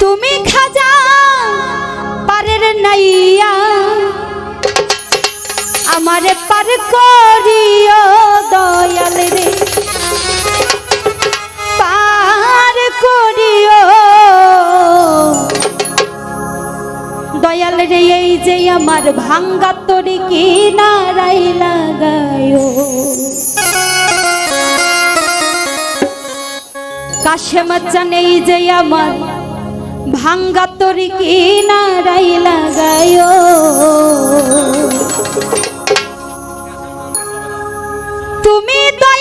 তুমি খাজা, পারের নাইয়া। আমার পার করিও দয়াল রে। পার করিও। দয়াল রে, এই যে আমার ভাঙ্গা তরি কি নারাই লাগায়ো কাশেমাচ্চান নেই যে আমার ভাঙ্গা তরি কি নারাই লাগায় তুমি দয়াল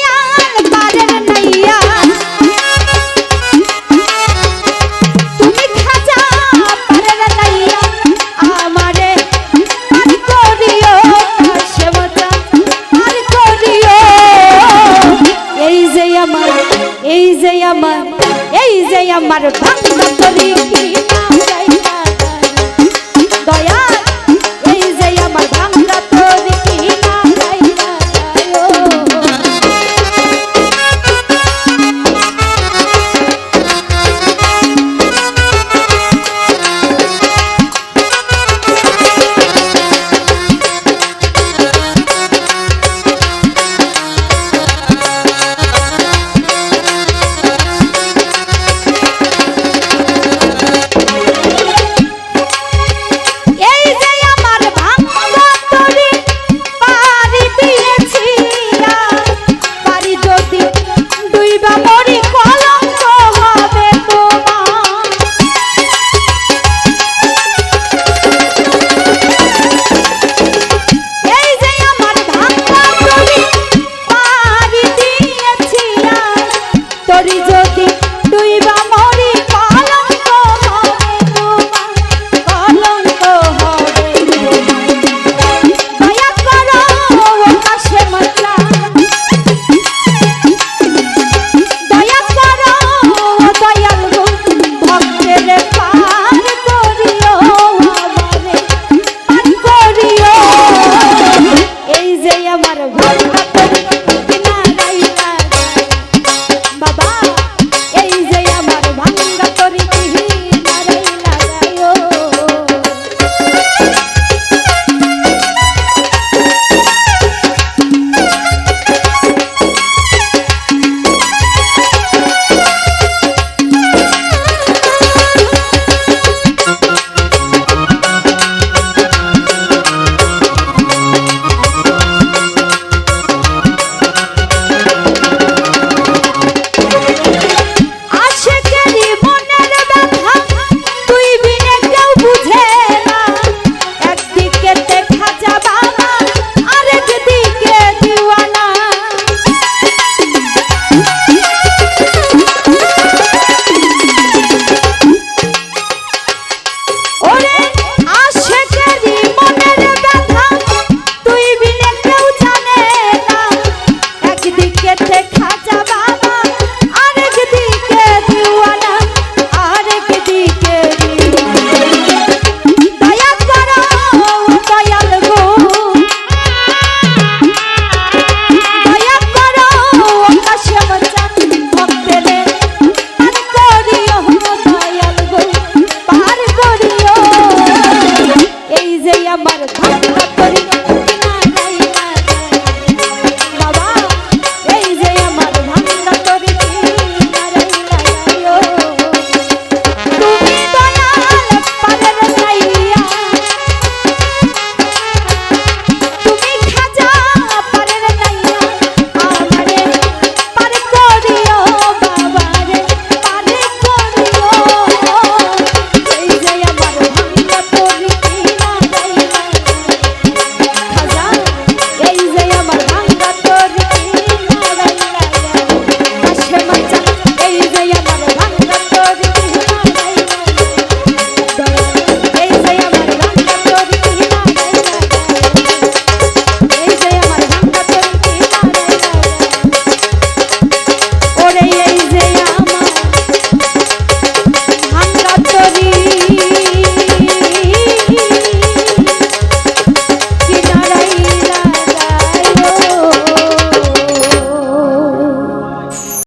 আমার এই যে আমার ভক্ত দয়া তরি যে হাত করি